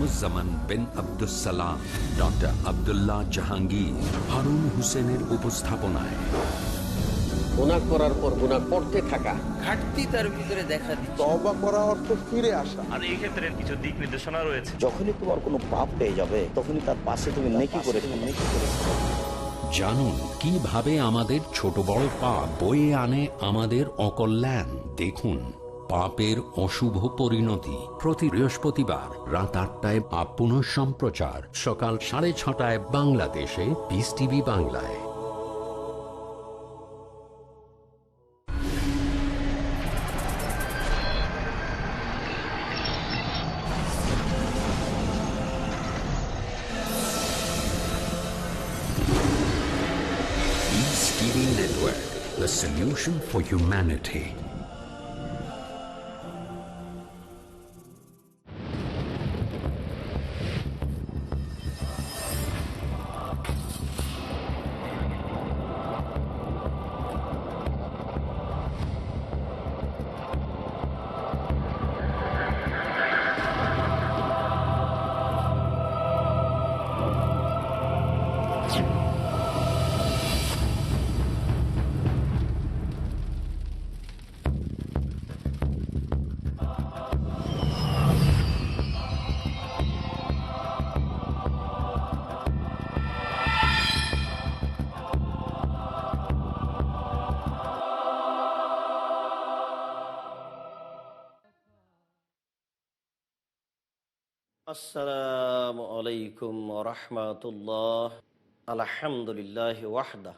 Kamruzzaman bin Abdussalam doctor Abdullah Jahangir Harun হোসেনের উপস্থাপনায়। গুণা করার পর গুণা করতে থাকা। ঘাটতি তার ভিতরে দেখা তবা করা অর্থ ফিরে আসা। আর এই ক্ষেত্রে কিছু দিক নির্দেশনা রয়েছে। যখনই তোমার কোনো পাপ পেয়ে যাবে তখনই তার পাশে তুমি নেকি করে নেকি করে জানুন কীভাবে আমাদের ছোট বড় পাপ বয়ে আনে আমাদের অকল্যাণ? দেখুন। পাপের অশুভ পরিণতি। প্রতি বৃহস্পতিবার রাত আটটায় পাপ পুনঃ সম্প্রচার। সকাল সাড়ে ছটায় বাংলাদেশে। পিস টিভি বাংলায়। For humanity. আসসালামু আলাইকুম রহমতুল্লাহ আলহামদুলিল্লাহ ওয়াহদা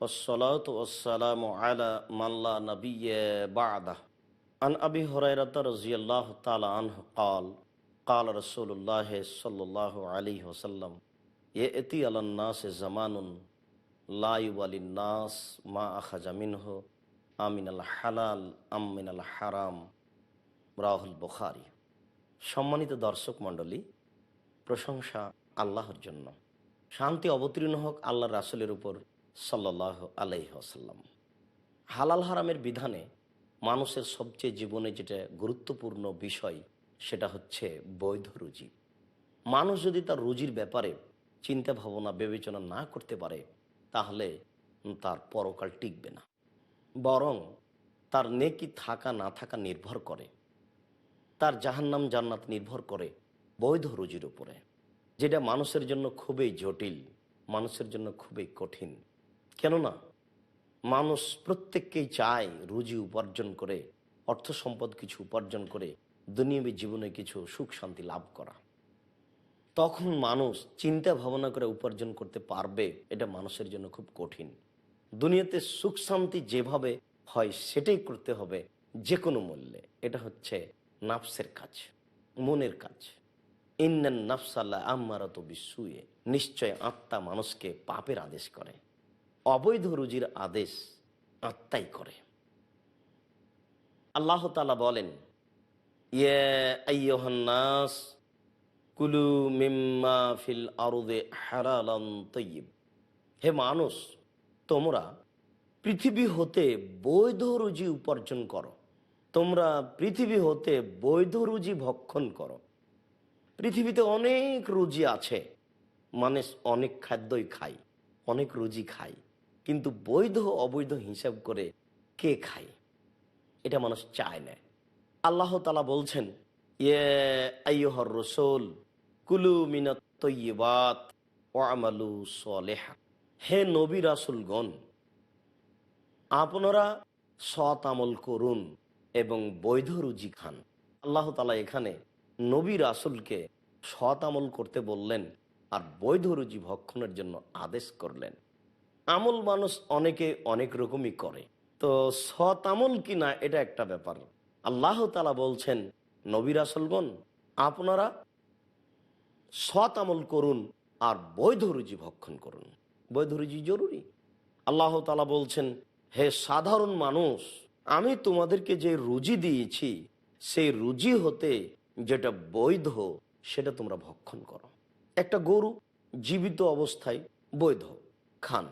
والصلاة والسلام على من لا نبي بعده عن أبي هريرة رضي الله تعالى عنه قال قال رسول الله صلى الله عليه وسلم يأتي على الناس زمان لا يبالي الناس ما أخذ منه أمن الحلال أم من الحرام রাহুল البخاري সম্মানিত দর্শক মণ্ডলী, প্রশংসা আল্লাহর জন্য। শান্তি অবতীর্ণ হোক আল্লাহ রাসুলের উপর সাল্লাহ আলাইসাল্লাম হালাল হারামের বিধানে মানুষের সবচেয়ে জীবনে যেটা গুরুত্বপূর্ণ বিষয়, সেটা হচ্ছে বৈধ রুজি। মানুষ যদি তার রুজির ব্যাপারে চিন্তা ভাবনা বিবেচনা না করতে পারে, তাহলে তার পরকাল টিকবে না। বরং তার নেকি থাকা না থাকা নির্ভর করে। তার জাহান্নাম জান্নাত নির্ভর করে বৈধ রুজির উপরে। যেটা মানুষের জন্য খুবই জটিল, মানুষের জন্য খুবই কঠিন। কেননা, মানুষ প্রত্যেককেই চায় রুজি উপার্জন করে, অর্থ সম্পদ কিছু উপার্জন করে, দুনিয়াবী জীবনে কিছু সুখ শান্তি লাভ করা। তখন মানুষ চিন্তা ভাবনা করে উপার্জন করতে পারবে, এটা মানুষের জন্য খুব কঠিন। দুনিয়াতে সুখ শান্তি যেভাবে হয়, সেটাই করতে হবে যে কোনো মূল্যে। এটা হচ্ছে নাফসের কাজ, মনের কাজ। ইন্নান নাফসাল্লাহ আম্মারত বিশুয়ে নিশ্চয় আত্মা মানুষকে পাপের আদেশ করে। অবৈধ রুজির আদেশ আত্মাই করে। আল্লাহ তালা বলেন ইয়েহান্নাস কুলু মিম্মা ফিল আরুদে হারালান তৈব হে মানুষ, তোমরা পৃথিবী হতে বৈধ রুজি উপার্জন করো। তোমরা পৃথিবী হতে বৈধ রুজি ভক্ষণ করো। পৃথিবীতে অনেক রুজি আছে মানুষ অনেক খাদ্যই খায় অনেক রুজি খায় কিন্তু বৈধ অবৈধ হিসাব করে কে খায়? এটা মানুষ চায় না। আল্লাহ তালা বলছেন ইয়ে আইহর রসুল, কুলু মিনাত হে নবী রাসুলগণ, আপনারা সৎ আমল করুন। এবং বৈধ রুজি খান। আল্লাহ তালা এখানে নবী রাসুলকে সৎ আমল করতে বললেন আর বৈধ রুজি ভক্ষণের জন্য আদেশ করলেন। আমল মানুষ অনেকে অনেক রকমই করে। তো সৎ আমল কিনা এটা একটা ব্যাপার। আল্লাহ তালা বলছেন, নবী রাসুলগণ, আপনারা সৎ আমল করুন আর বৈধ রুজি ভক্ষণ করুন। বৈধ রুজি জরুরি। আল্লাহ তালা বলছেন, হে সাধারণ মানুষ আমি তোমাদেরকে যে রুজি দিয়েছি, সেই রুজি হতে যেটা বৈধ, সেটা তোমরা ভক্ষণ করো। একটা গরু জীবিত অবস্থায় বৈধ, খান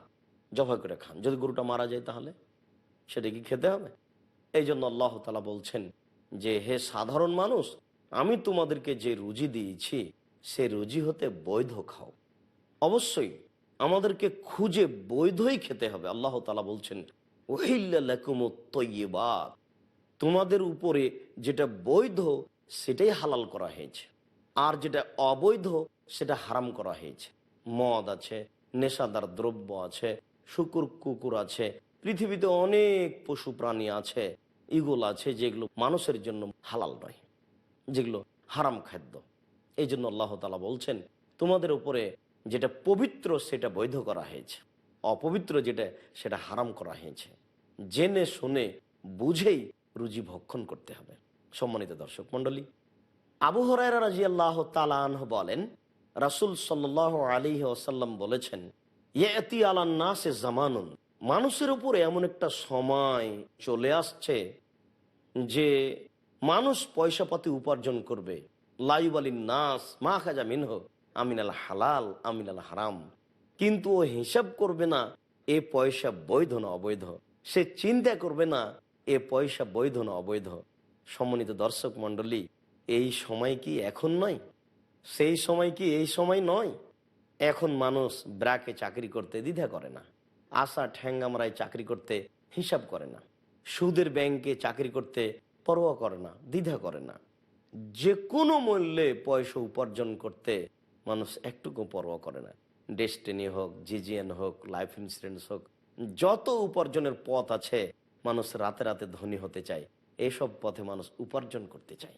জবাই করে খান। যদি গরুটা মারা যায় তাহলে, সেটা কি খেতে হবে? এই জন্য আল্লাহ তালা বলছেন যে, হে সাধারণ মানুষ, আমি তোমাদেরকে যে রুজি দিয়েছি, সে রুজি হতে বৈধ খাও। অবশ্যই আমাদেরকে খুঁজে বৈধই খেতে হবে। আল্লাহ তালা বলছেন তোমাদের উপরে যেটা বৈধ, সেটাই হালাল করা হয়েছে। আর যেটা অবৈধ, সেটা হারাম করা হয়েছে। মদ আছে, নেশাদার দ্রব্য আছে, শুকুর কুকুর আছে, পৃথিবীতে অনেক পশু প্রাণী আছে, ইগুল আছে, যেগুলো মানুষের জন্য হালাল নয়, যেগুলো হারাম খাদ্য। এই জন্য আল্লাহ তালা বলছেন, তোমাদের উপরে যেটা পবিত্র, সেটা বৈধ করা হয়েছে। অপবিত্র যেটা, সেটা হারাম করা হয়েছে। জেনে, শুনে, বুঝেই রুজি ভক্ষণ করতে হবে। সম্মানিত দর্শক মণ্ডলী, আবু হরাইরা রাজি আল্লাহ তালাহ বলেন, রাসুল সাল্লাহ আলী ওসাল্লাম বলেছেন, ইয়েতি আলান নাসে জামানুন। মানুষের উপরে এমন একটা সময় চলে আসছে যে মানুষ পয়সা পাতি উপার্জন করবে। লাইব আলীন নাস মা খাজা মিনহ আমিনাল হালাল আমিনাল হারাম। কিন্তু ও হিসাব করবে না, এ পয়সা বৈধ না অবৈধ। সে চিন্তা করবে না, এ পয়সা বৈধ না অবৈধ। সম্মানিত দর্শক মণ্ডলী, এই সময় কি এখন নয়? সেই সময় কি এই সময় নয়? এখন মানুষ ব্রাকে চাকরি করতে দ্বিধা করে না, আশা ঠ্যাঙ্গামরায় চাকরি করতে হিসাব করে না, সুদের ব্যাংকে চাকরি করতে পরোয়া করে না, দ্বিধা করে না। যে কোনো মূল্যে পয়সা উপার্জন করতে মানুষ একটুকু পরোয়া করে না। ডেস্টিনি হোক, জিজিএন হোক, লাইফ ইন্স্যুরেন্স হোক, যত উপার্জনের পথ আছে, মানুষ রাতে রাতে ধনী হতে চায়। এইসব পথে মানুষ উপার্জন করতে চায়।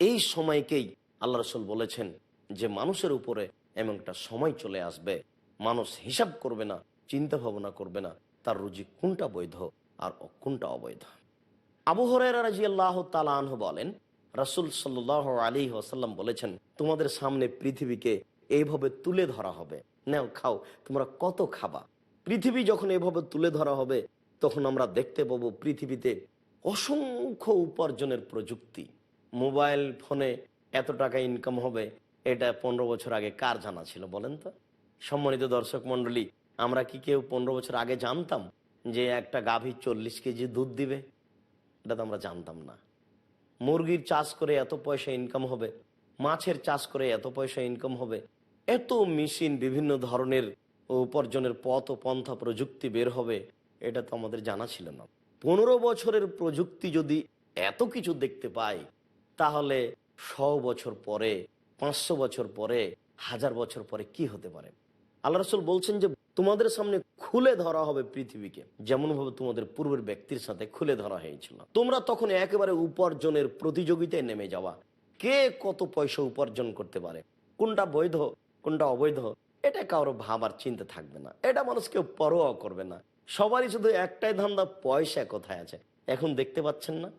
এই সময়কেই আল্লাহ রসুল বলেছেন যে, মানুষের উপরে এমন একটা সময় চলে আসবে, মানুষ হিসাব করবে না চিন্তা ভাবনা করবে না, তার রুজি কোনটা বৈধ আর কোনটা অবৈধ। আবু হরাইরা রাজি আল্লাহ বলেন, রাসুল সাল্লাহ আলী বলেছেন, তোমাদের সামনে পৃথিবীকে এইভাবে তুলে ধরা হবে নাও, খাও, তোমরা কত খাবা? পৃথিবী যখন এভাবে তুলে ধরা হবে, তখন আমরা দেখতে পাবো পৃথিবীতে অসংখ্য উপার্জনের প্রযুক্তি। মোবাইল ফোনে এত টাকা ইনকাম হবে, এটা পনেরো বছর আগে কার জানা ছিল বলেন তো? সম্মানিত দর্শক মন্ডলী আমরা কি কেউ পনেরো বছর আগে জানতাম যে একটা গাভী চল্লিশ কেজি দুধ দিবে? এটা তো আমরা জানতাম না। মুরগির চাষ করে এত পয়সা ইনকাম হবে, মাছের চাষ করে এত পয়সা ইনকাম হবে এত মেশিন বিভিন্ন ধরনের উপার্জনের পথ ও পন্থা প্রযুক্তি বের হবে, এটা তো আমাদের জানা ছিল না। পনেরো বছরের প্রযুক্তি যদি এত কিছু দেখতে পাই, তাহলে শ বছর পরে, পাঁচশো বছর পরে, হাজার বছর পরে কি হতে পারে? আল্লাহ রসুল বলছেন যে, তোমাদের সামনে খুলে ধরা হবে পৃথিবীকে। যেমন ভাবে তোমাদের পূর্বের ব্যক্তির সাথে খুলে ধরা হয়েছিল। তোমরা তখন একেবারে উপার্জনের প্রতিযোগিতায় নেমে যাওয়া। কে কত পয়সা উপার্জন করতে পারে? কোনটা বৈধ? কোনটা অবৈধ, এটা কারও ভাবার চিন্তা থাকবে না। এটা মানুষ কেউ পরোয়া করবে না। সবারই শুধু একটাই ধান্দা, পয়সা কোথায় আছে? এখন দেখতে পাচ্ছেন না?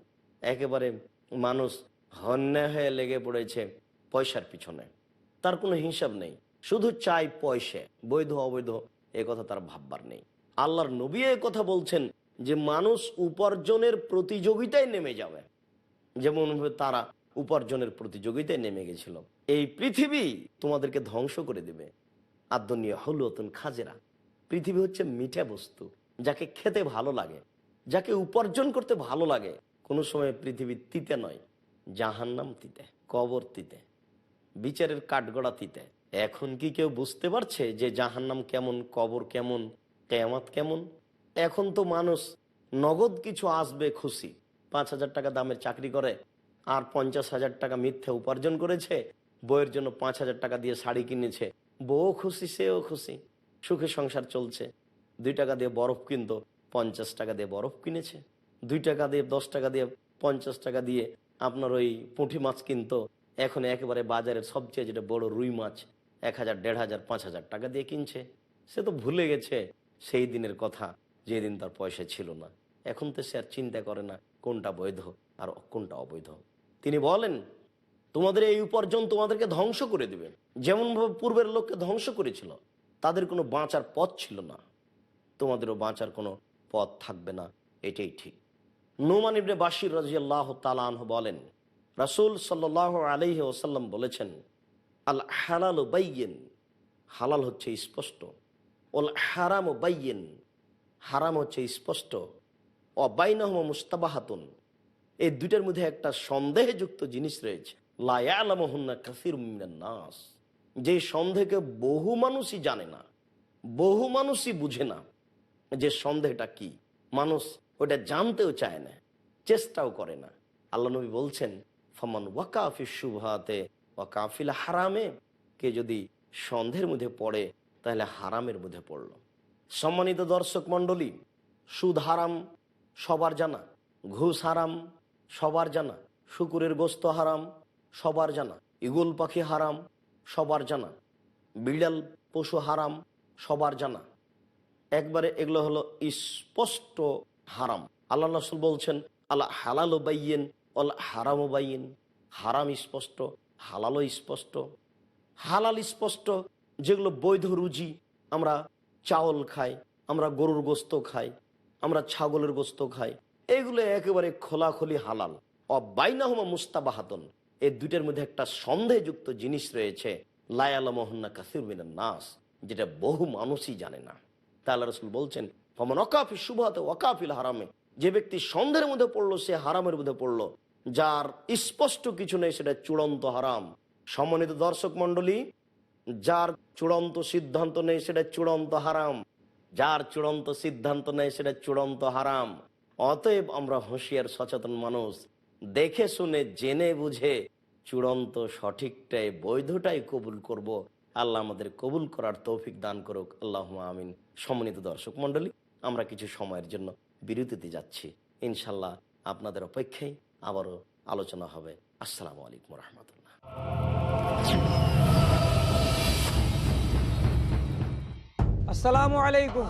একেবারে মানুষ হন্যা হয়ে লেগে পড়েছে পয়সার পিছনে। তার কোনো হিসাব নেই। শুধু চাই পয়সা, বৈধ, অবৈধ, এ কথা তার ভাববার নেই। আল্লাহর নবী এ কথা বলছেন যে, মানুষ উপার্জনের প্রতিযোগিতায় নেমে যাবে। যেমন তারা উপার্জনের প্রতিযোগিতায় নেমে গেছিল। এই পৃথিবী তোমাদেরকে ধ্বংস করে দেবে। আদনীয় হলুতন খাজেরা। পৃথিবী হচ্ছে মিঠা বস্তু, যাকে খেতে ভালো লাগে, যাকে উপার্জন করতে ভালো লাগে। কোনো সময় পৃথিবী তিতে নয়, জাহান্নাম তিতে, কবর তিতে, বিচারের কাঠগড়া তিতে। এখন কি কেউ বুঝতে পারছে যে জাহান্নাম কেমন, কবর কেমন, কেয়ামাত কেমন? এখন তো মানুষ নগদ কিছু আসবে খুশি, পাঁচ হাজার টাকা দামের চাকরি করে আর পঞ্চাশ হাজার টাকা মিথ্যে উপার্জন করেছে বইয়ের জন্য পাঁচ হাজার টাকা দিয়ে শাড়ি কিনেছে। বউ খুশি, সেও খুশি। সুখে সংসার চলছে। দুই টাকা দিয়ে বরফ কিনতো, পঞ্চাশ টাকা দিয়ে বরফ কিনেছে। দুই টাকা দিয়ে, দশ টাকা দিয়ে, পঞ্চাশ টাকা দিয়ে আপনার ওই পুঁটি মাছ কিনতো। এখন একেবারে বাজারের সবচেয়ে যেটা বড় রুই মাছ, এক হাজার, দেড় হাজার, পাঁচ হাজার টাকা দিয়ে কিনছে। সে তো ভুলে গেছে সেই দিনের কথা, যেদিন তার পয়সা ছিল না। এখন তো সে আর চিন্তা করে না কোনটা বৈধ আর কোনটা অবৈধ। তিনি বলেন, তোমাদের এই উপার্জন তোমাদেরকে ধ্বংস করে দিবে। যেমনভাবে পূর্বের লোককে ধ্বংস করেছিল, তাদের কোনো বাঁচার পথ ছিল না। তোমাদেরও বাঁচার কোনো পথ থাকবে না, এটাই ঠিক। নোমান ইবনে বাসির রাজিয়াল্লাহ তালাহ বলেন, রাসুল সাল্লাহ আলহি ওসাল্লাম বলেছেন, আল হালাল বাইয়েন হালাল হচ্ছে স্পষ্ট। ওল হারাম বাইয়েন হারাম হচ্ছে স্পষ্ট। অবাইনহম মুস্তাবাহাতুন এই দুইটার মধ্যে একটা সন্দেহযুক্ত জিনিস রয়েছে। লায়ালামহন্না কাসির নাস। যে সন্দেহকে বহু মানুষই জানে না, বহু মানুষই বুঝে না যে সন্দেহটা কি। মানুষ ওটা জানতেও চায় না, চেষ্টাও করে না। আল্লাহ নবী বলছেন, ফমান ওয়াকাফি শুভাতে ওয়াকাফিল হারামে কে যদি সন্দেহের মধ্যে পড়ে, তাহলে হারামের মধ্যে পড়ল। সম্মানিত দর্শক মণ্ডলী, সুদ হারাম, সবার জানা, ঘুষ হারাম সবার জানা। শুকুরের গোস্ত হারাম, সবার জানা। ইগুল পাখি হারাম, সবার জানা। বিড়াল, পশু হারাম, সবার জানা। একবারে এগুলো হলো স্পষ্ট হারাম। আল্লাহ রসুল বলছেন আল্লাহ হালাল বাইয়েন আল্লাহ হারাম বাইয়েন। হারাম স্পষ্ট, হালালও স্পষ্ট। হালাল স্পষ্ট, যেগুলো বৈধ রুজি, আমরা চাউল খাই, আমরা গরুর গোস্ত খাই, আমরা ছাগলের গোস্ত খাই। এগুলো একেবারে খোলাখুলি হালাল। অবাইনাহমা মুস্তাবাহাতন। এই দুইটার মধ্যে একটা সন্দেহযুক্ত জিনিস রয়েছে লায়ালা মোহন্না কাসির মিনান নাস, যেটা বহু মানুষই জানে না। তা আল্লাহ রসুল বলছেন, ফমন অকাফি শুভাতে ওয়াকাফিল হারামে যে ব্যক্তি সন্দেহের মধ্যে পড়ল, সে হারামের মধ্যে পড়ল। যার স্পষ্ট কিছু নেই, সেটা চূড়ান্ত হারাম। সমন্বিত দর্শক মন্ডলী যার চূড়ান্ত সিদ্ধান্ত নেই, সেটা চূড়ান্ত হারাম। যার চূড়ান্ত সিদ্ধান্ত নেই, সেটা চূড়ান্ত হারাম। অতএব আমরা হুঁশিয়ার, সচেতন মানুষ। দেখে শুনে, জেনে বুঝে চূড়ান্ত সঠিকটাই, বৈধটাই কবুল করব। আল্লাহ আমাদের কবুল করার তৌফিক দান করুক। আল্লাহ আমিন। সম্মানিত দর্শক মন্ডলী আমরা কিছু সময়ের জন্য বিরতিতে যাচ্ছি। ইনশাল্লাহ আপনাদের অপেক্ষায় আবারও আলোচনা হবে। আসসালামু আলাইকুম রহমতুল্লাহ। আসসালামু আলাইকুম।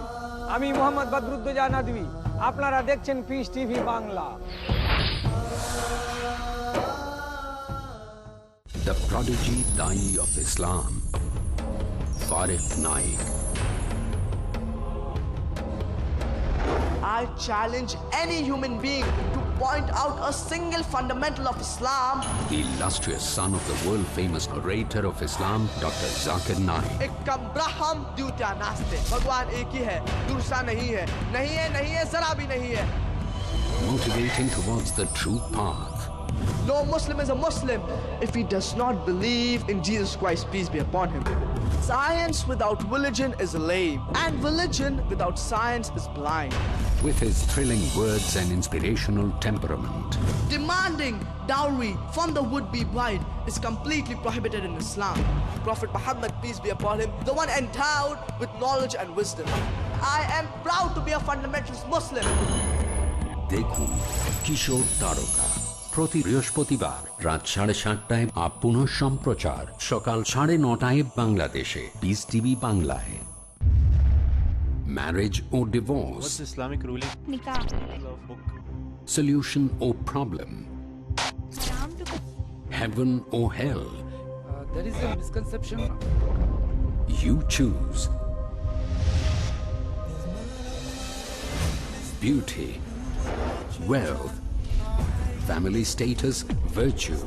আমি মোহাম্মদ বদরুদ্দোজা নদী আপনারা দেখছেন Peace TV Bangla The prodigy Dai of Islam. Farid Naik. I challenge any human being to point out a single fundamental of Islam. The illustrious son of the world-famous orator of Islam, Dr. Zakir Naik. Ekam braham dutya naste. Bhagwan ek hai, dursa nahi hai. Nahi hai, nahi hai, zara bhi nahi hai. Motivating towards the true path. No Muslim is a Muslim if he does not believe in Jesus Christ, peace be upon him. Science without religion is lame, and religion without science is blind. With his thrilling words and inspirational temperament. Demanding dowry from the would-be bride is completely prohibited in Islam. Prophet Muhammad, peace be upon him, the one endowed with knowledge and wisdom. I am proud to be a fundamentalist Muslim. দেখুন কিশোর তারকা প্রতি বৃহস্পতিবার রাত সাড়ে সাতটায় up পুনঃ সম্প্রচার সকাল সাড়ে নটায় বাংলাদেশে বিস টিভি বাংলায় marriage or divorce, What's Islamic ruling? Nikah. solution or problem, heaven or hell. Uh, there is a misconception. You choose beauty, wealth, family status, virtue.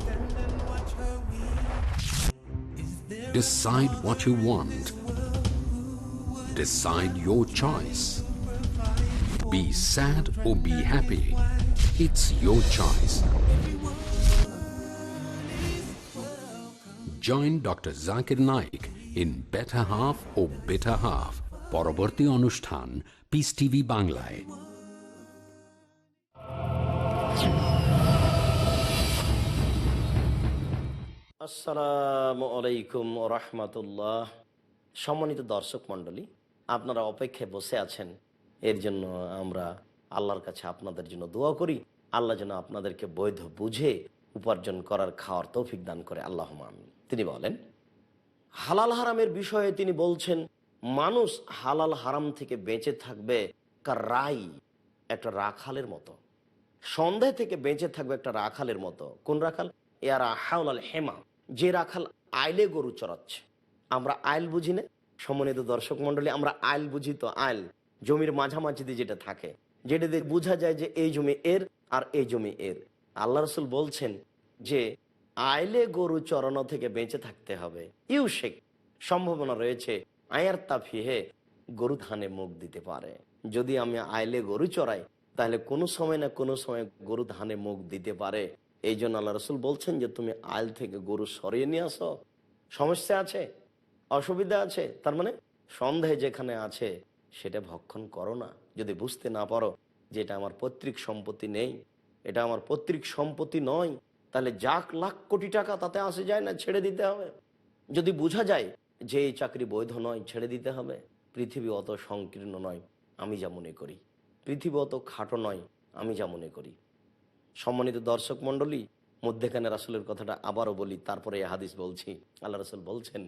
Decide what you want Decide your choice. Be sad or be happy. It's your choice. Join Dr. Zakir Naik in Better Half or Bitter Half. পরবর্তী অনুষ্ঠান piece TV বাংলায় আসসালামু আলাইকুম রহমতুল্লাহ সম্মানিত দর্শক মণ্ডলী আপনারা অপেক্ষায় বসে আছেন। এর জন্য আমরা আল্লাহর কাছে আপনাদের জন্য দোয়া করি। আল্লাহ যেন আপনাদেরকে বৈধ বুঝে উপার্জন করার খাওয়ার তৌফিক দান করে। আল্লাহ তিনি বলেন, হালাল হারামের বিষয়ে তিনি বলছেন, মানুষ হালাল হারাম থেকে বেঁচে থাকবে কার রাই, একটা রাখালের মতো। সন্দেহ থেকে বেঁচে থাকবে একটা রাখালের মতো। কোন রাখাল? এরা হাওলাল হেমা। যে রাখাল আইলে গরু চড়াচ্ছে। আমরা আইল বুঝি না? সম্মানিত দর্শক মন্ডলী আমরা আইল বুঝি তো আইল। জমির মাঝামাঝিতে যেটা থাকে, যেটা দিয়ে বোঝা যায় যে এই জমি এর আর এই জমি এর। আল্লাহ রসুল বলছেন যে, আইলে গরু চড়ানো থেকে বেঁচে থাকতে হবে। ইউ শেখ, সম্ভাবনা রয়েছে, আয়ার তাফিহে গরু ধানে মুখ দিতে পারে। যদি আমি আইলে গরু চড়াই, তাহলে কোনো সময় না কোনো সময় গরু ধানে মুখ দিতে পারে। এই জন্য আল্লাহ রসুল বলছেন যে, তুমি আইল থেকে গরু সরিয়ে নিয়ে আসো। সমস্যা আছে? অসুবিধা আছে? তার মানে সন্দেহে যেখানে আছে, সেটা ভক্ষণ করো না। যদি বুঝতে না পারো যে এটা আমার পৈতৃক সম্পত্তি নেই, এটা আমার পৈতৃক সম্পত্তি নয়, তাহলে যাক লাখ কোটি টাকা তাতে আসে যায় না, ছেড়ে দিতে হবে। যদি বোঝা যায় যে এই চাকরি বৈধ নয়, ছেড়ে দিতে হবে। পৃথিবী অত সংকীর্ণ নয়, আমি যা মনে করি। পৃথিবী অত খাটো নয়, আমি যা মনে করি। সম্মানিত দর্শক মণ্ডলী মধ্যেখানে রাসুলের কথাটা আবারও বলি, তারপরে হাদিস বলছি। আল্লাহ রসুল বলছেন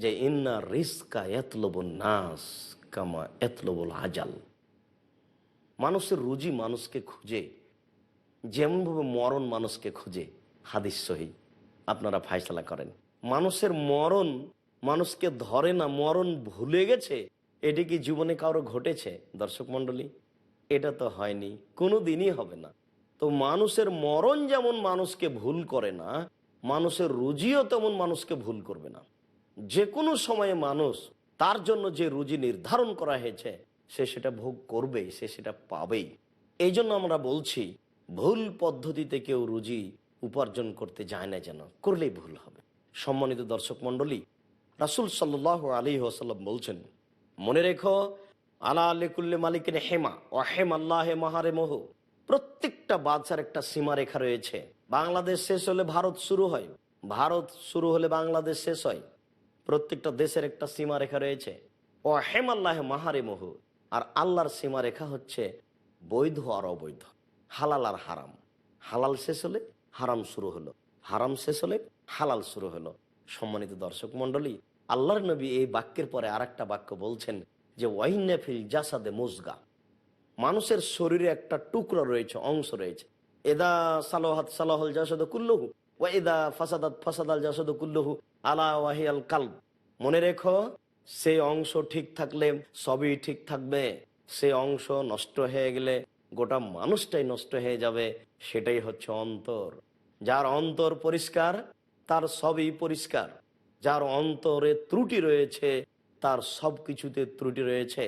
যে, ইন্না রিস্কা এতলবুল নাস কামা এতলবুল আজাল। মানুষের রুজি মানুষকে খুঁজে, যেমনভাবে মরণ মানুষকে খুঁজে, হাদিস সহি, আপনারা ফাইসলা করেন। মানুষের মরণ মানুষকে ধরে না, মরণ ভুলে গেছে, এটি কি জীবনে কারও ঘটেছে? দর্শক মণ্ডলী, এটা তো হয়নি কোনো দিনই হবে না। তো মানুষের মরণ যেমন মানুষকে ভুল করে না, মানুষের রুজিও তেমন মানুষকে ভুল করবে না। যে কোনো সময়ে মানুষ তার জন্য যে রুজি নির্ধারণ করা হয়েছে, সে সেটা ভোগ করবেই, সে সেটা পাবেই। এই জন্য আমরা বলছি, ভুল পদ্ধতিতে কেউ রুজি উপার্জন করতে যায় না যেন, করলেই ভুল হবে। সম্মানিত দর্শক মণ্ডলী, রাসুল সাল্লাহ আলী ওসাল্লাম বলছেন, মনে রেখো, আলা আলিকুল্লি মালিকের হেমা, ও হেম আল্লাহ মাহারে মোহ। প্রত্যেকটা বাদশার একটা সীমারেখা রয়েছে। বাংলাদেশ শেষ হলে ভারত শুরু হয়। ভারত শুরু হলে বাংলাদেশ শেষ হয়। প্রত্যেকটা দেশের একটা সীমারেখা রয়েছে। ও হেম আল্লাহ মাহারে মোহ আর আল্লাহর সীমারেখা হচ্ছে বৈধ আর অবৈধ। হালাল আর হারাম। হালাল শেষ হলে হারাম শুরু হলো। হারাম শেষ হলে হালাল শুরু হলো। সম্মানিত দর্শক মন্ডলী আল্লাহর নবী এই বাক্যের পরে আর বাক্য বলছেন যে ওয়াইনাফিল জাসাদে মুজগা। মানুষের শরীরে একটা টুকরো রয়েছে, অংশ রয়েছে। এদা সালোহাত সালাহল জাসদ কুল্লহু ও এদা ফাসাদাত ফাসাদাল জাসদ কুল্লহু। আলা ওয়াহিয়াল কাল মনে রেখো সেই অংশ ঠিক থাকলে সবই ঠিক থাকবে। সে অংশ নষ্ট হয়ে গেলে গোটা মানুষটাই নষ্ট হয়ে যাবে, সেটাই হচ্ছে অন্তর। যার অন্তর পরিষ্কার, তার সবই পরিষ্কার। যার অন্তরে ত্রুটি রয়েছে, তার সব কিছুতে ত্রুটি রয়েছে।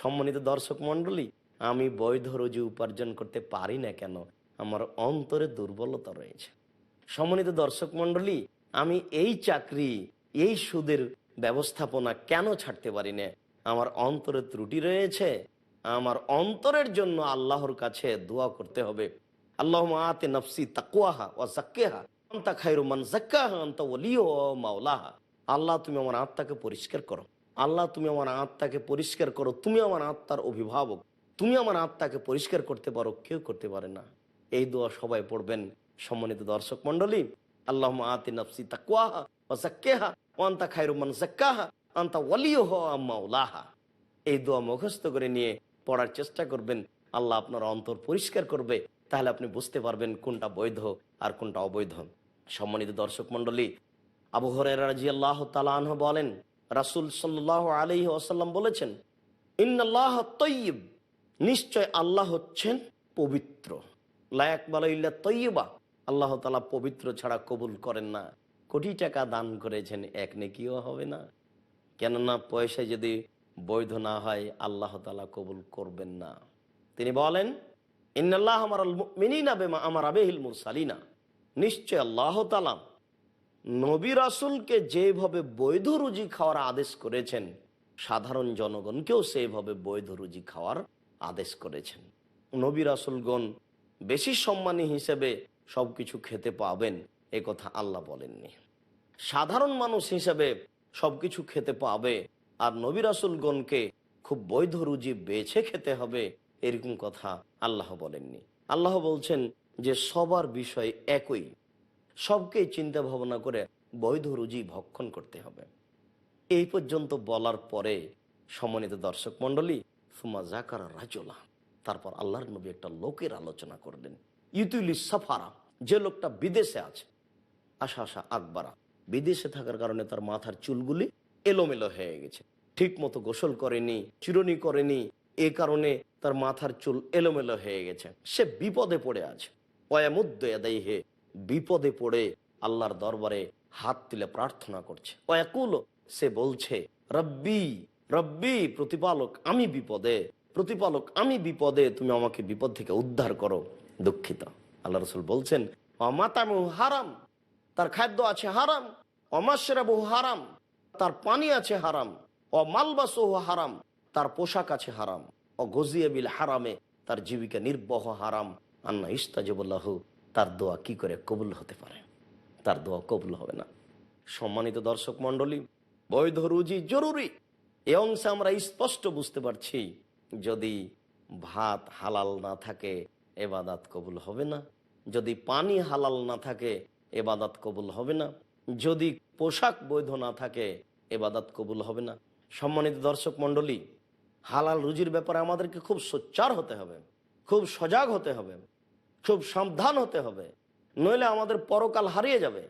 সম্মানিত দর্শক মন্ডলী আমি বৈধ রুজি উপার্জন করতে পারি না কেন? আমার অন্তরে দুর্বলতা রয়েছে। সম্মানিত দর্শক মন্ডলী আমি এই চাকরি, এই সুদের ব্যবস্থাপনা কেন ছাড়তে পারি না আমার অন্তরে ত্রুটি রয়েছে। আমার অন্তরের জন্য আল্লাহর কাছে দোয়া করতে হবে। আল্লাহ আতে নফসি তাকুয়াহা ও জাক্কেহা আন্তা ওলিও মাওলাহা। আল্লাহ, তুমি আমার আত্মাকে পরিষ্কার করো। আল্লাহ, তুমি আমার আত্মাকে পরিষ্কার করো। তুমি আমার আত্মার অভিভাবক। তুমি আমার আত্মাকে পরিষ্কার করতে পারো, কেউ করতে পারে না। এই দোয়া সবাই পড়বেন সম্মানিত দর্শক মন্ডলী আল্লাহ আতে নফসি তাকুয়াহা ও জাক্কেহা ও আন্তা খাইরুমান জাক্কাহা আন্তা ওলিও মাওলাহা এই দোয়া মুখস্থ করে নিয়ে পড়ার চেষ্টা করবেন, আল্লাহ আপনার অন্তর পরিষ্কার করবে, তাহলে আপনি বুঝতে পারবেন কোনটা বৈধ আর কোনটা অবৈধ। সম্মানিত দর্শক মন্ডলী আবু হরাজি আল্লাহ তালাহ বলেন, রাসুল সাল্লাহ আলী আসাল্লাম বলেছেন ইন্নআল্লাহ তৈব নিশ্চয় আল্লাহ হচ্ছেন পবিত্র। লায়াক বালাইল্লা তৈবা আল্লাহ তালা পবিত্র ছাড়া কবুল করেন না। কোটি টাকা দান করেছেন, এক নেকিও হবে না। কেননা পয়সা যদি বৈধ না হয়, আল্লাহ তালা কবুল করবেন না। তিনি বলেন ইন্নআল্লাহ আমার মিনিনা বেমা আমার আবেহিল মুরসালিনা। নিশ্চয় আল্লাহ তালা নবী রাসুলকে যেভাবে বৈধ রুজি খাওয়ার আদেশ করেছেন, সাধারণ জনগণকেও সেইভাবে বৈধ রুজি খাওয়ার আদেশ করেছেন। নবী রাসুলগণ বেশি সম্মানী হিসেবে সবকিছু খেতে পাবেন, এ কথা আল্লাহ বলেননি। সাধারণ মানুষ হিসেবে সবকিছু খেতে পাবে আর নবী রাসুলগণকে খুব বৈধ রুজি বেছে খেতে হবে, এরকম কথা আল্লাহ বলেননি। আল্লাহ বলছেন যে সবার বিষয় একই, সবকেই চিন্তা ভাবনা করে বৈধ রুজি ভক্ষণ করতে হবে। এই পর্যন্ত বলার পরে সম্মানিত দর্শক মন্ডলী সুমা জাকারা রাজলা, তারপর আল্লাহর নবী একটা লোকের আলোচনা করলেন। ইউতুলি সাফারা, যে লোকটা বিদেশে আছে। আশা আশা, আকবারা। বিদেশে থাকার কারণে তার মাথার চুলগুলি এলোমেলো হয়ে গেছে। ঠিক মতো গোসল করেনি, চিরনি করেনি, এ কারণে তার মাথার চুল এলোমেলো হয়ে গেছে। সে বিপদে পড়ে আছে। অয়ামুদ্দ হে বিপদে পড়ে আল্লাহর দরবারে হাত তুলে প্রার্থনা করছে। অয়াকুল সে বলছে, রব্বি রব্বি, প্রতিপালক, আমি বিপদে। প্রতিপালক, আমি বিপদে, তুমি আমাকে বিপদ থেকে উদ্ধার করো। দুঃখিত। আল্লাহ রসুল বলছেন, অমাতামু হারাম, তার খাদ্য আছে হারাম অমাশরাবহু হারাম, তার পানি আছে হারাম ও মালবাসহু হারাম, তার পোশাক আছে হারাম ও হারামে, তার জীবিকা নির্বহ হারাম, আন্না ইস্তাজবুল্লাহ, তার দোয়া কি করে কবুল হতে পারে? তার দোয়া কবুল হবে না। সম্মানিত দর্শক মণ্ডলী, বৈধ রুজি জরুরি। এ অংশে আমরা স্পষ্ট বুঝতে পারছি, যদি ভাত হালাল না থাকে এবাদাত কবুল হবে না। যদি পানি হালাল না থাকে, এবাদাত কবুল হবে না। যদি পোশাক বৈধ না থাকে, এবাদাত কবুল হবে না। সম্মানিত দর্শক মণ্ডলী, হালাল রুজির ব্যাপারে আমাদেরকে খুব সোচ্চার হতে হবে, খুব সজাগ হতে হবে, খুব সাবধান হতে হবে। নইলে আমাদের পরকাল হারিয়ে যাবে,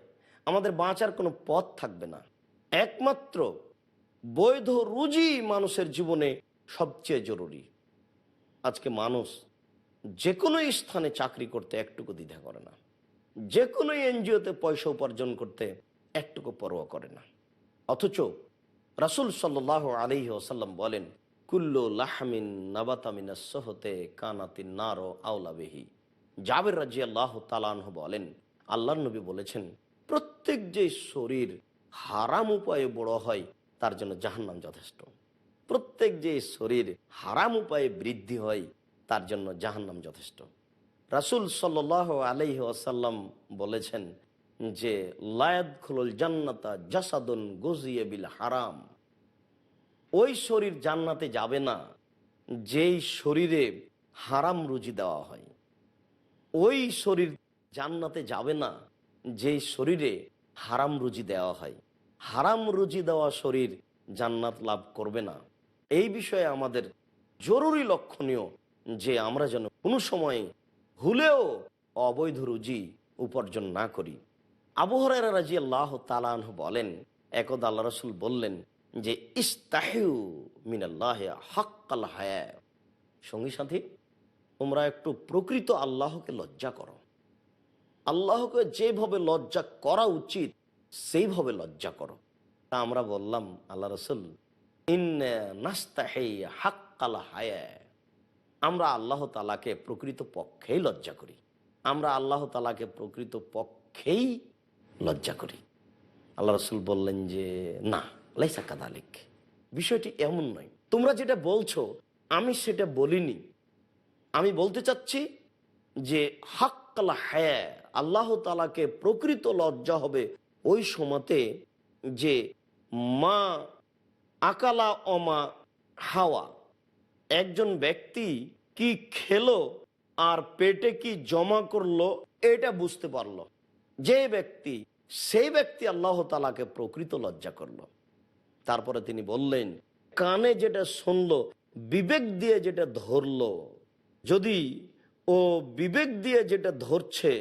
আমাদের বাঁচার কোনো পথ থাকবে না। একমাত্র বৈধ রুজি মানুষের জীবনে সবচেয়ে জরুরি। আজকে মানুষ যে কোনো স্থানে চাকরি করতে একটুকু দ্বিধা করে না। যে কোনো এনজিওতে পয়সা উপার্জন করতে একটুকু পরোয়া করে না। অথচ রাসুল সাল্লাহ আলহি আসাল্লাম বলেন, কুল্লু লাহমিন নাবাতামিনা সহতে কানাতিন নারো আউলাবেহি জাবের রাজি আল্লাহ তালানহ বলেন আল্লাহ নবী বলেছেন, প্রত্যেক যে শরীর হারাম উপায়ে বড় হয়, তার জন্য জাহান্নাম যথেষ্ট। প্রত্যেক যে শরীর হারাম উপায়ে বৃদ্ধি হয় তার জন্য জাহান্নাম যথেষ্ট। রাসুল সাল্ল আলহি আসাল্লাম বলেছেন যে লায়াদ খুলুল জান্নাতা জাসাদুন গজিয়ে বিল হারাম। ওই শরীর জান্নাতে যাবে না, যেই শরীরে হারাম রুজি দেওয়া হয়। ওই শরীর জান্নাতে যাবে না, যেই শরীরে হারাম রুজি দেওয়া হয়। হারাম রুজি দেওয়া শরীর জান্নাত লাভ করবে না। এই বিষয়ে আমাদের জরুরি লক্ষণীয় যে আমরা যেন কোনো সময় ভুলেও অবৈধ রুজি উপার্জন না করি। আবহরের রাজি আল্লাহ তালাহ বলেন, একদা আল্লাহ রসুল বললেন যে, ইস্তাহিউ মিনাল্লাহ হাক্কাল হায়া। সঙ্গী সাথী, তোমরা একটু প্রকৃত আল্লাহকে লজ্জা করো। আল্লাহকে যেভাবে লজ্জা করা উচিত, সেইভাবে লজ্জা করো। তা আমরা বললাম, আল্লাহ রসুল হাক্কাল হায়া। আমরা আল্লাহ তালাকে প্রকৃত পক্ষেই লজ্জা করি। আমরা আল্লাহ তালাকে প্রকৃত পক্ষেই লজ্জা করি। আল্লাহ রসুল বললেন যে, না, লাইসা কাদালিক। বিষয়টি এমন নয়। তোমরা যেটা বলছো, আমি সেটা বলিনি। আমি বলতে চাচ্ছি যে, হাক্কালা হ্যাঁ আল্লাহ তালাকে প্রকৃত লজ্জা হবে ওই সময়তে যে, মা আকালা অমা হাওয়া একজন ব্যক্তি কি খেলো আর পেটে কি জমা করল, এটা বুঝতে পারল। যে ব্যক্তি, সেই ব্যক্তি আল্লাহ তালাকে প্রকৃত লজ্জা করল। তারপরে তিনি বললেন, কানে যেটা শুনলো, বিবেক দিয়ে যেটা ধরলো। যদি ও বিবেক দিয়ে যেটা ধরছে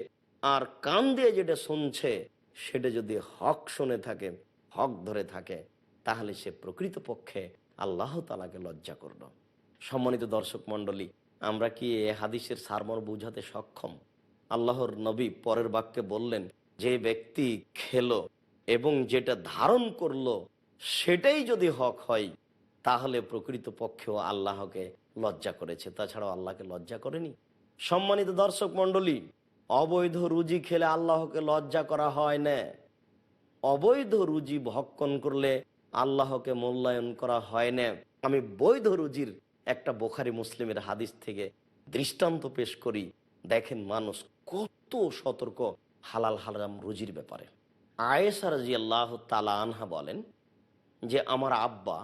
আর কান দিয়ে যেটা শুনছে, সেটা যদি হক শুনে থাকে, হক ধরে থাকে, তাহলে সে প্রকৃত পক্ষে আল্লাহ তালাকে লজ্জা করল। সম্মানিত দর্শক মন্ডলী আমরা কি এ হাদিসের সারমর বুঝাতে সক্ষম? আল্লাহর নবী পরের বাক্যে বললেন, যে ব্যক্তি খেলো এবং যেটা ধারণ করল সেটাই যদি হক হয়, তাহলে প্রকৃত পক্ষেও আল্লাহকে লজ্জা করেছে। তাছাড়াও আল্লাহকে লজ্জা করেনি? সম্মানিত দর্শক মন্ডলী অবৈধ রুজি খেলে আল্লাহকে লজ্জা করা হয় না। অবৈধ রুজি ভক্ষণ করলে আল্লাহকে মূল্যায়ন করা হয় না। আমি বৈধ রুজির একটা বোখারি মুসলিমের হাদিস থেকে দৃষ্টান্ত পেশ করি, দেখেন মানুষ কত সতর্ক হালাল হালাম রুজির ব্যাপারে। আয়েসা রাজি আল্লাহ তালা আনহা বলেন যে, আমার আব্বা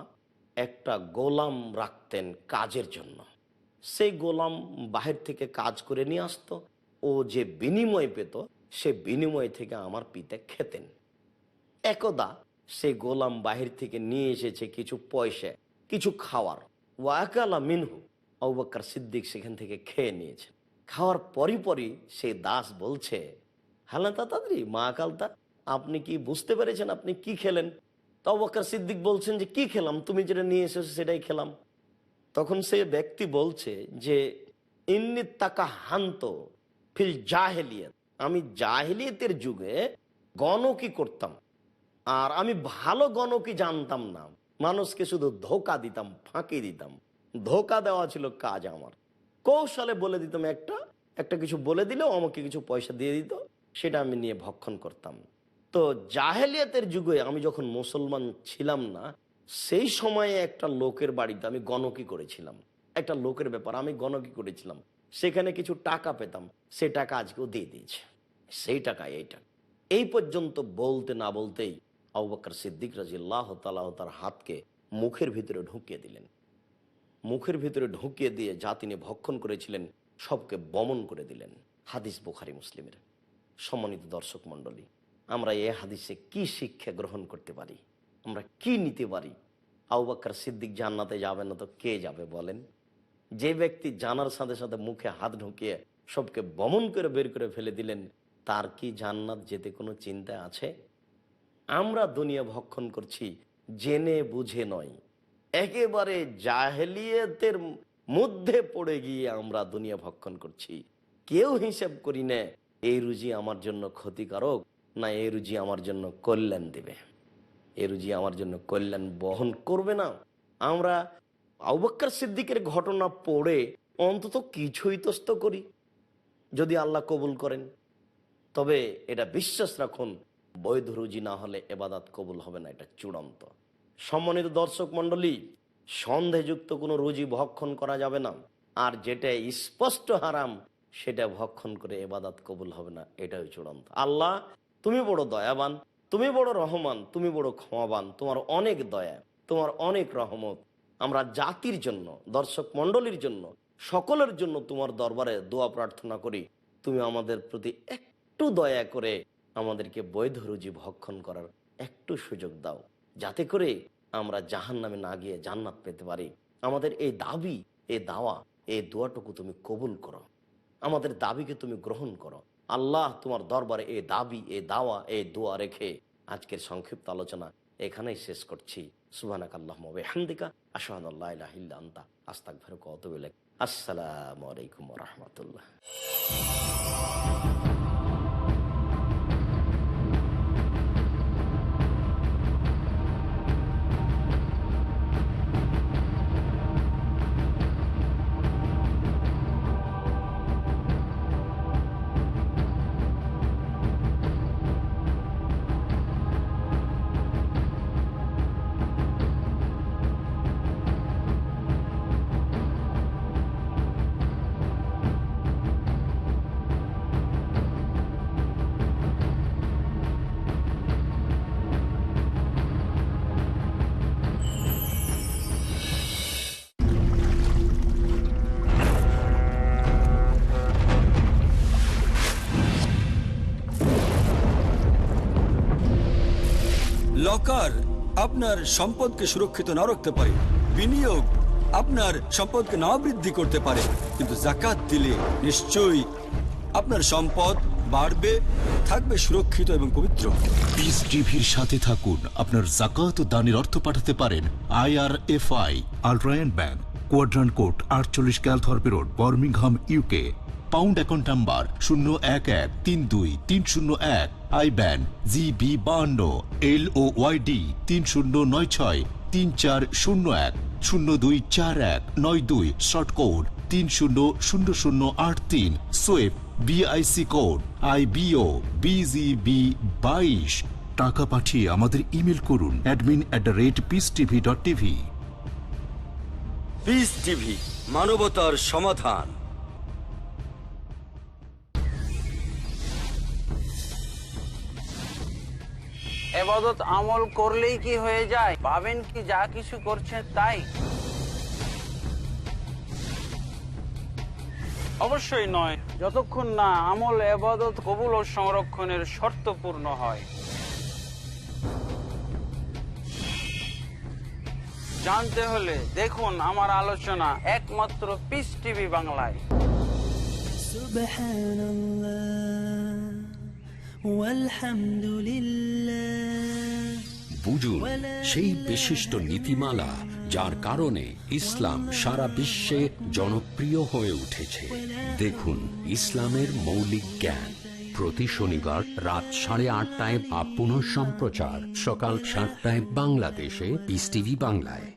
একটা গোলাম রাখতেন কাজের জন্য। সেই গোলাম বাহির থেকে কাজ করে নিয়ে আসতো, ও যে বিনিময় পেত, সে বিনিময় থেকে আমার পিতা খেতেন। একদা সে গোলাম বাহির থেকে নিয়ে এসেছে কিছু পয়সা, কিছু খাওয়ার। ওয়াকালা মিনহু আবাক্কর সিদ্দিক সেখান থেকে খেয়ে নিয়েছে খাওয়ার পরই পরই সেই দাস বলছে হ্যাঁ তাড়াতাড়ি মা আকালতা আপনি কি বুঝতে পেরেছেন আপনি কি খেলেন? তো অবাক্কর সিদ্দিক বলছেন যে, কি খেলাম? তুমি যেটা নিয়ে এসেছ সেটাই খেলাম। তখন সে ব্যক্তি বলছে যে, ইন্নি তাকা হান্ত ফিল জাহেলিয়ত, আমি জাহেলিয়তের যুগে গণকি করতাম, আর আমি ভালো গণকি জানতাম না। মানুষকে শুধু ধোকা দিতাম, ফাঁকি দিতাম। ধোকা দেওয়া ছিল কাজ আমার। কৌশলে বলে দিতাম একটা একটা কিছু বলে দিলেও আমাকে কিছু পয়সা দিয়ে দিত, সেটা আমি নিয়ে ভক্ষণ করতাম। তো জাহেলিয়াতের যুগে আমি যখন মুসলমান ছিলাম না, সেই সময়ে একটা লোকের বাড়িতে আমি গণকি করেছিলাম। একটা লোকের ব্যাপার, আমি গণকি করেছিলাম। সেখানে কিছু টাকা পেতাম সেই টাকা আজকেও দিয়ে দিয়েছে। সেই টাকা এইটা। এই পর্যন্ত বলতে না বলতেই আবুবাক্কর সিদ্দিক রাজিল্লাহ তালাহ তার হাতকে মুখের ভিতরে ঢুকিয়ে দিলেন। মুখের ভিতরে ঢুকিয়ে দিয়ে যা তিনি ভক্ষণ করেছিলেন সবকে বমন করে দিলেন। হাদিস বুখারি মুসলিমের। সম্মানিত দর্শক মণ্ডলী, আমরা এ হাদিসে কি শিক্ষা গ্রহণ করতে পারি? আমরা কি নিতে পারি? আউবাক্কর সিদ্দিক জান্নাতে যাবে না তো কে যাবে বলেন? যে ব্যক্তি জানার সাথে সাথে মুখে হাত ঢুকিয়ে সবকে বমন করে বের করে ফেলে দিলেন, তার কি জান্নাত যেতে কোনো চিন্তা আছে? আমরা দুনিয়া ভক্ষণ করছি জেনে বুঝে নয়। একেবারে জাহেলিয়তের মধ্যে পড়ে গিয়ে আমরা দুনিয়া ভক্ষণ করছি। কেউ হিসাব করি না, এই রুজি আমার জন্য ক্ষতিকারক না এই রুজি আমার জন্য কল্যাণ দেবে। এই রুজি আমার জন্য কল্যাণ বহন করবে না। আমরা আউবাক্কর সিদ্দিকের ঘটনা পড়ে অন্তত কিছুই তস্ত করি। যদি আল্লাহ কবুল করেন, তবে এটা বিশ্বাস রাখুন বৈধ রুজি না হলে এবাদাত কবুল হবে না, এটা চূড়ান্ত। সম্মানিত দর্শক মণ্ডলী, সন্দেহযুক্ত কোনো রুজি ভক্ষণ করা যাবে না, আর যেটা স্পষ্ট হারাম, সেটা ভক্ষণ করে এবাদাত কবুল হবে না এটাই চূড়ান্ত। আল্লাহ, তুমি বড় দয়াবান, তুমি বড় রহমান, তুমি বড় ক্ষমাবান, তোমার অনেক দয়া, তোমার অনেক রহমত। আমরা জাতির জন্য, দর্শক মণ্ডলীর জন্য, সকলের জন্য তোমার দরবারে দোয়া প্রার্থনা করি। তুমি আমাদের প্রতি একটু দয়া করে আমাদেরকে বৈধ রুজি ভক্ষণ করার একটু সুযোগ দাও, যাতে করে আমরা জাহান নামে না গিয়ে জান্নাত পেতে পারি। আমাদের এই দাবি, এই দাওয়া, এই দোয়াটুকু তুমি কবুল করো। আমাদের দাবিকে তুমি গ্রহণ করো। আল্লাহ তোমার দরবারে এই দাবি, এই দাওয়া, এই দোয়া রেখে আজকের সংক্ষিপ্ত আলোচনা এখানেই শেষ করছি। সুবানাক আল্লাহ হামদিকা আসাহান্লাহ আন্তা আস্তাক ভেরক অতবেলে আসসালামু আলাইকুম রহমতুল্লাহ। লকার আপনার সম্পদকে সুরক্ষিত না রাখতে পারে, বিনিয়োগ আপনার সম্পদকে না বৃদ্ধি করতে পারে, কিন্তু জাকাত দিলে নিশ্চয়ই আপনার সম্পদ বাড়বে, থাকবে সুরক্ষিত এবং পবিত্র। পিস টিভির সাথে থাকুন। আপনার জাকাত ও দানের অর্থ পাঠাতে পারেন I R F I Al Rayan bank quadrant code আটচল্লিশ Calthorpe road, Birmingham UK pound account number শূন্য এক এক তিন দুই তিন শূন্য এক আই ব্যান জিবি বান্ন এল ও ওয়াইডি তিন শূন্য নয় ছয় তিন চার শূন্য এক শূন্য দুই চার এক নয় দুই শর্ট কোড তিন শূন্য শূন্য শূন্য আট তিন সোয়েব B I C code I B O B G B বাইশ টাকা পাঠিয়ে আমাদের ইমেল করুন admin at the rate peace TV dot TV peace TV মানবতার সমাধান। এবাদত আমল করলেই কি হয়ে যায়? ভাবেন কি যা কিছু করছেন তাই? অবশ্যই নয়। যতক্ষণ না আমল, এবাদত, কবুল ও সংরক্ষণের শর্ত পূর্ণ হয়। জানতে হলে দেখুন আমার আলোচনা একমাত্র পিস টিভি বাংলায়। বুঝুন সেই বিশিষ্ট নীতিমালা যার কারণে ইসলাম সারা বিশ্বে জনপ্রিয় হয়ে উঠেছে। দেখুন ইসলামের মৌলিক জ্ঞান। প্রতি শনিবার রাত সাড়ে আটটায় বা পুনঃ সম্প্রচার সকাল সাতটায় বাংলাদেশে পিস টিভি বাংলায়।